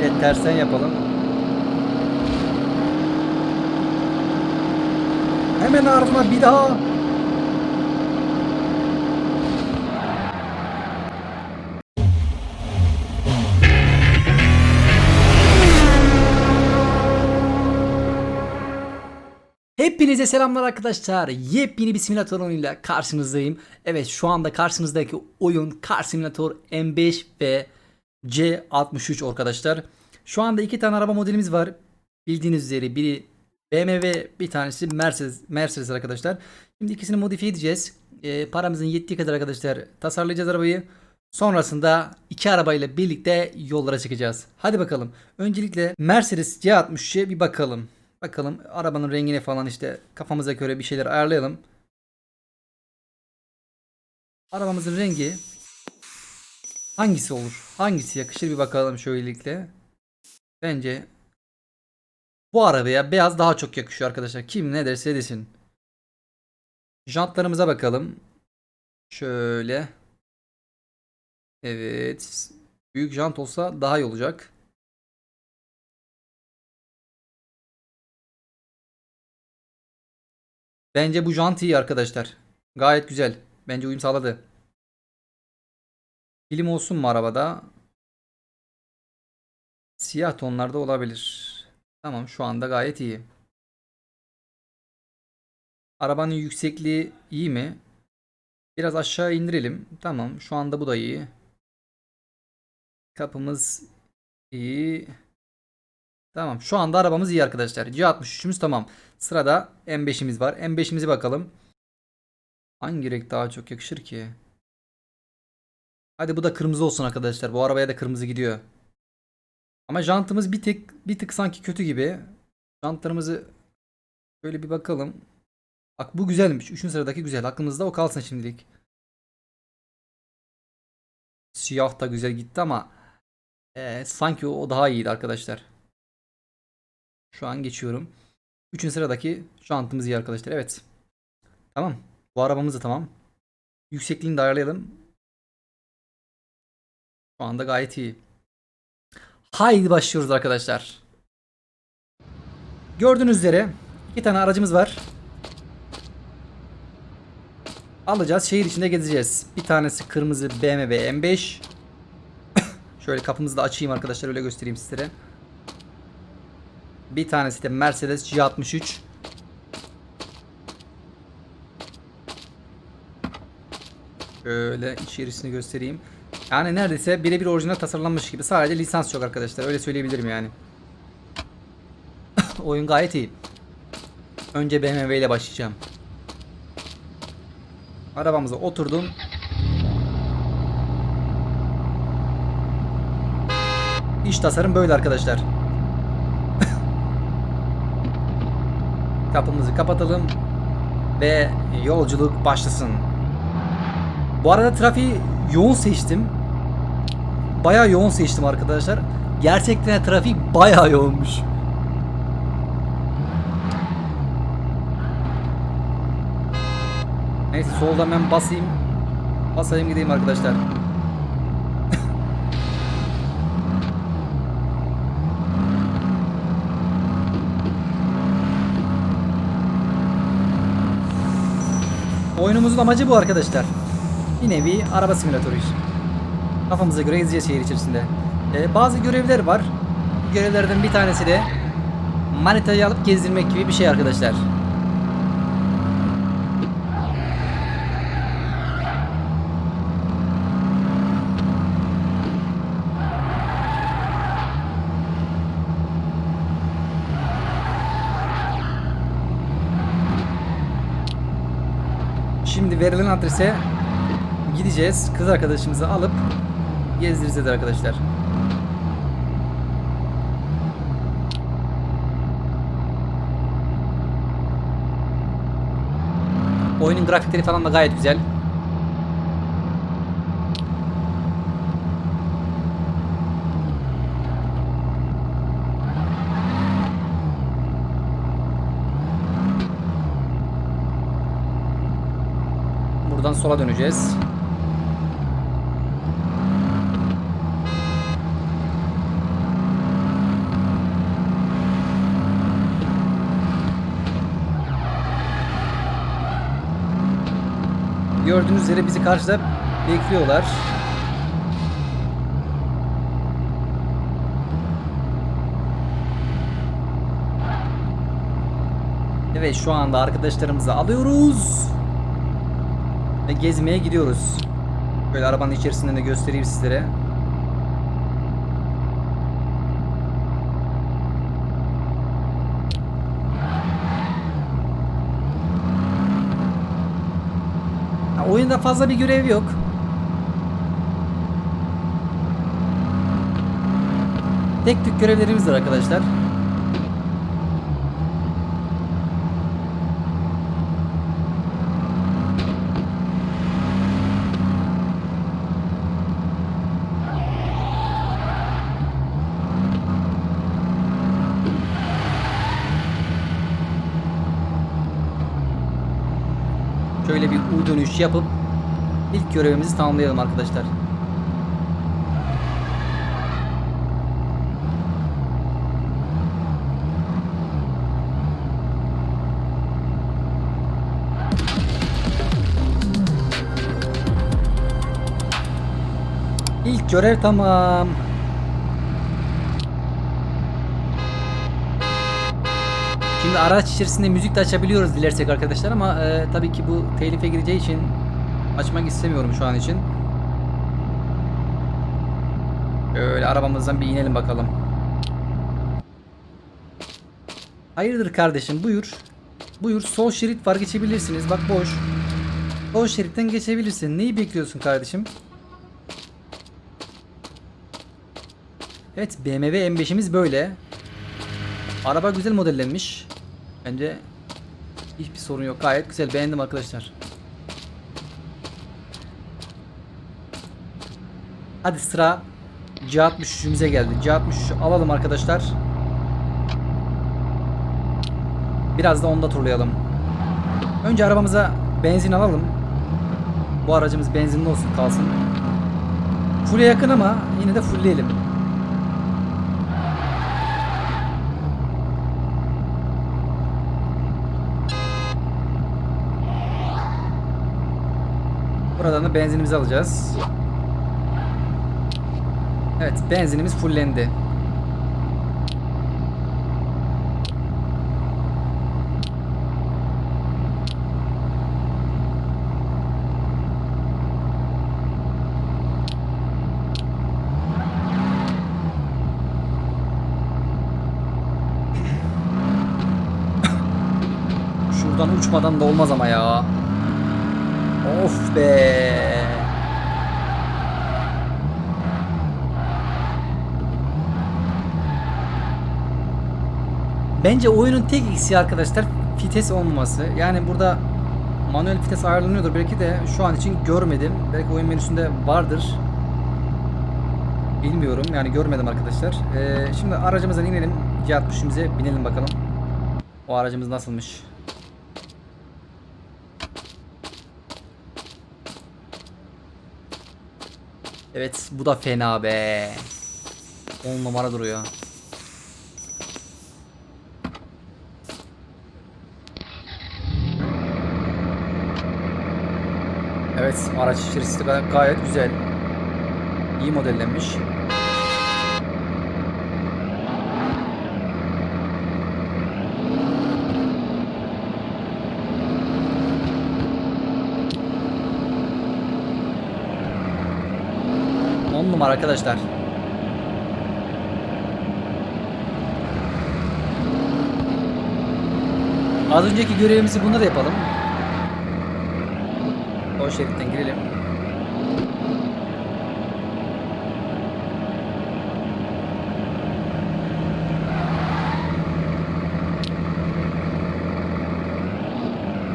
Evet tersten yapalım. Hemen ardına bir daha. Hepinize selamlar arkadaşlar. Yepyeni bir simülatör oyunuyla karşınızdayım. Evet şu anda karşınızdaki oyun Car Simulator M5 ve C63 arkadaşlar. Şu anda iki tane araba modelimiz var. Bildiğiniz üzere biri BMW bir tanesi Mercedes, Mercedes arkadaşlar. Şimdi ikisini modifiye edeceğiz. Ee, paramızın yettiği kadar arkadaşlar tasarlayacağız arabayı. Sonrasında iki arabayla birlikte yollara çıkacağız. Hadi bakalım. Öncelikle Mercedes C63'e bir bakalım. Bakalım arabanın rengine falan işte kafamıza göre bir şeyler ayarlayalım. Arabamızın rengi hangisi olur? Hangisi yakışır bir bakalım şöylelikle. Bence bu arabaya beyaz daha çok yakışıyor arkadaşlar. Kim ne derse desin. Jantlarımıza bakalım. Şöyle. Evet. Büyük jant olsa daha iyi olacak. Bence bu jant iyi arkadaşlar. Gayet güzel. Bence uyum sağladı. Film olsun mu arabada? Siyah tonlarda olabilir. Tamam şu anda gayet iyi. Arabanın yüksekliği iyi mi? Biraz aşağı indirelim. Tamam şu anda bu da iyi. Kapımız iyi. Tamam şu anda arabamız iyi arkadaşlar. C63'ümüz tamam. Sırada M5'imiz var. M5'imize bakalım. Hangi renk daha çok yakışır ki? Hadi bu da kırmızı olsun arkadaşlar. Bu arabaya da kırmızı gidiyor. Ama jantımız bir tık bir tık sanki kötü gibi. Jantlarımızı böyle bir bakalım. Bak bu güzelmiş. Üçüncü sıradaki güzel. Aklımızda o kalsın şimdilik. Siyah da güzel gitti ama eee, sanki o, o daha iyiydi arkadaşlar. Şu an geçiyorum. Üçüncü sıradaki jantımız iyi arkadaşlar. Evet. Tamam. Bu arabamız da tamam. Yüksekliğini de ayarlayalım. Şu anda gayet iyi. Haydi başlıyoruz arkadaşlar. Gördüğünüz üzere iki tane aracımız var. Alacağız. Şehir içinde gezeceğiz. Bir tanesi kırmızı BMW M5. Şöyle kapımızı da açayım arkadaşlar öyle göstereyim sizlere. Bir tanesi de Mercedes G63. Şöyle içerisini göstereyim. Yani neredeyse birebir orijinal tasarlanmış gibi. Sadece lisans yok arkadaşlar. Öyle söyleyebilirim yani. Oyun gayet iyi. Önce BMW ile başlayacağım. Arabamıza oturdum. İç tasarım böyle arkadaşlar. Kapımızı kapatalım ve yolculuk başlasın. Bu arada trafiği yoğun seçtim. Bayağı yoğun seçtim arkadaşlar. Gerçekten trafik bayağı yoğunmuş. Neyse soldan ben basayım. Basayım gideyim arkadaşlar. Oyunumuzun amacı bu arkadaşlar. Bir nevi araba simülatörü. Kafamıza göre gezeceğiz şehir içerisinde. Ee, bazı görevler var. Görevlerden bir tanesi de manitayı alıp gezdirmek gibi bir şey arkadaşlar. Şimdi verilen adrese gideceğiz. Kız arkadaşımızı alıp gezdireceğiz arkadaşlar. Oyunun grafikleri falan da gayet güzel. Buradan sola döneceğiz. Gördüğünüz üzere bizi karşıda bekliyorlar. Evet şu anda arkadaşlarımızı alıyoruz. Ve gezmeye gidiyoruz. Böyle arabanın içerisinden de göstereyim sizlere. Oyunda fazla bir görev yok. Tek tük görevlerimiz var arkadaşlar. Şöyle bir U dönüş yapıp ilk görevimizi tamamlayalım arkadaşlar. İlk görev tamam. Şimdi araç içerisinde müzik de açabiliyoruz dilersek arkadaşlar ama e, tabii ki bu telife gireceği için açmak istemiyorum şu an için. Öyle arabamızdan bir inelim bakalım. Hayırdır kardeşim buyur. Buyur sol şerit var geçebilirsiniz bak boş. Sol şeritten geçebilirsin. Neyi bekliyorsun kardeşim? Evet BMW M5'imiz böyle. Araba güzel modellenmiş. Bence hiçbir sorun yok. Gayet güzel. Beğendim arkadaşlar. Hadi sıra C63'ümüze geldi. C63'ü alalım arkadaşlar. Biraz da onda turlayalım. Önce arabamıza benzin alalım. Bu aracımız benzinli olsun kalsın. Full'e yakın ama yine de fullleyelim. Buradan da benzinimizi alacağız. Evet benzinimiz fullendi. Şuradan uçmadan da olmaz ama ya. Of be. Bence oyunun tek eksiği arkadaşlar vites olmaması. Yani burada manuel vites ayarlanıyordur belki de şu an için görmedim. Belki oyun menüsünde vardır. Bilmiyorum yani görmedim arkadaşlar. Ee, şimdi aracımızdan inelim. C60'ımıza binelim bakalım. O aracımız nasılmış? Evet bu da fena be. 10 numara duruyor. Evet araç içerisi gayet güzel. İyi modellenmiş. Numara arkadaşlar. Az önceki görevimizi bunda da yapalım. O şeritten girelim.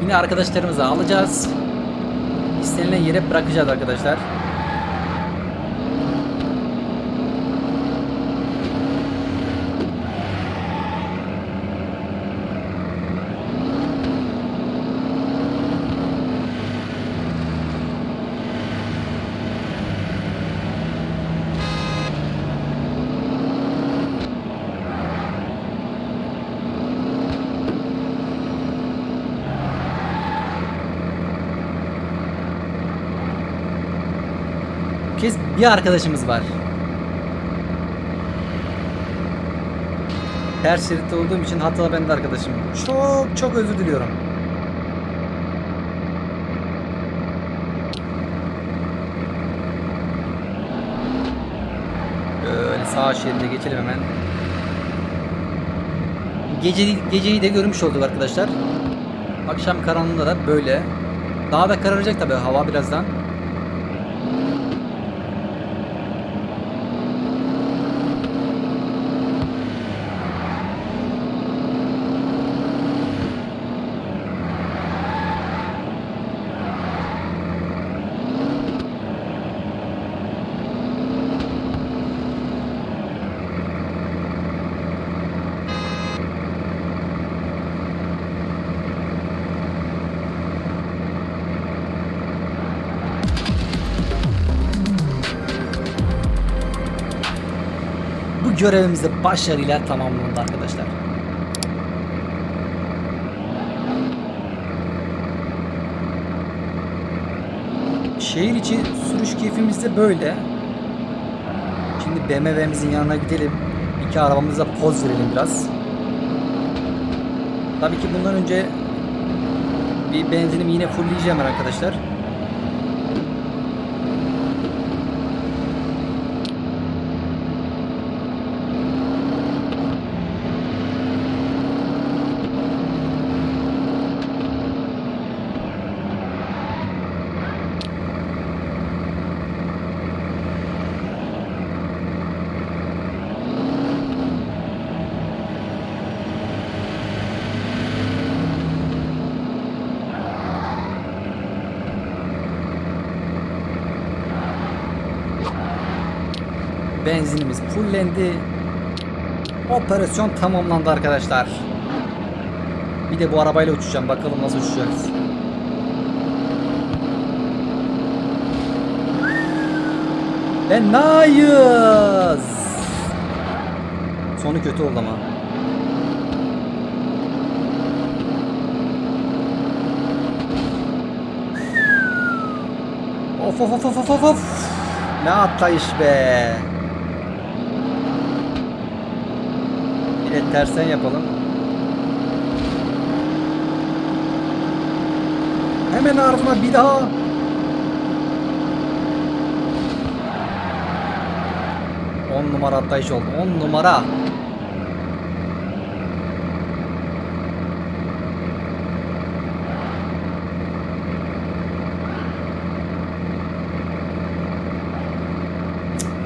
Yine arkadaşlarımızı alacağız. İstenilen yere bırakacağız arkadaşlar. Bir arkadaşımız var. Ters şeritte olduğum için hata bende arkadaşım. Çok çok özür diliyorum. Böyle sağ şeride geçelim hemen. Gece, geceyi de görmüş olduk arkadaşlar. Akşam karanlığında da böyle. Daha da kararacak tabii hava birazdan. Bu görevimiz de başarıyla tamamlandı arkadaşlar. Şehir içi sürüş keyfimiz de böyle. Şimdi BMW'mizin yanına gidelim. İki arabamıza poz verelim biraz. Tabii ki bundan önce bir benzinimi yine fullleyeceğim arkadaşlar. Benzinimiz fullendi. Operasyon tamamlandı arkadaşlar. Bir de bu arabayla uçacağım. Bakalım nasıl uçacağız. Ve nice. Sonu kötü oldu ama. Of of of of of of. Ne atlayış be. De tersten yapalım. Hemen ardına bir daha. On numara atlayış oldu. On numara.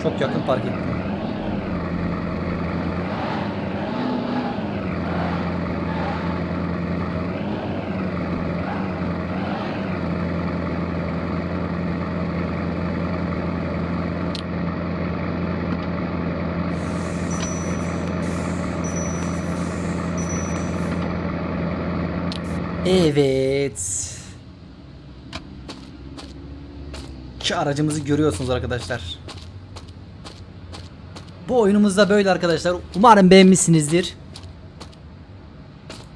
Çok yakın park ettim. Evet. Ki aracımızı görüyorsunuz arkadaşlar. Bu oyunumuz da böyle arkadaşlar. Umarım beğenmişsinizdir.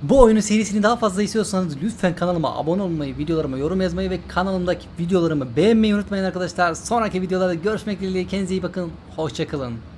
Bu oyunun serisini daha fazla istiyorsanız lütfen kanalıma abone olmayı, videolarıma yorum yazmayı ve kanalımdaki videolarımı beğenmeyi unutmayın arkadaşlar. Sonraki videolarda görüşmek dileğiyle kendinize iyi bakın. Hoşçakalın.